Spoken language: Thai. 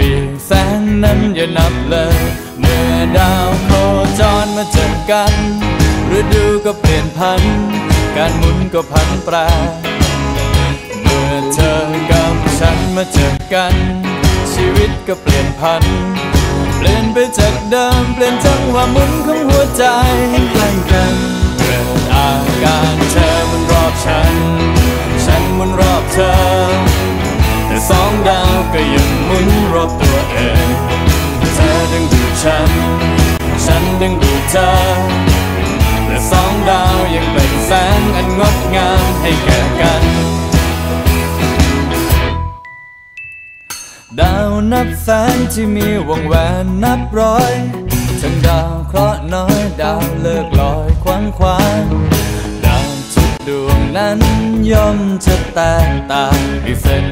กี่ปีแสงนั้นอย่านับเลย เมื่อดาวโคจรมาเจอกันฤดูก็เปลี่ยนพัน การหมุนก็พันแปร เมื่อเธอกับฉันมาเจอกัน ชีวิตก็เปลี่ยนพัน เปลี่ยนไปจากเดิมเปลี่ยนจังหวะหมุนของหัวใจ ธอและสองดาวยังเป็นแสงอันงดงามให้แก่กัน ดาวนับแสนที่มีวงแหวนนับร้อยทั้งดาวเคราะห์น้อยดาวเลิกลอยควันควานดาวทุกดวงนั้นย่อมจะแตกต่างมีเส้น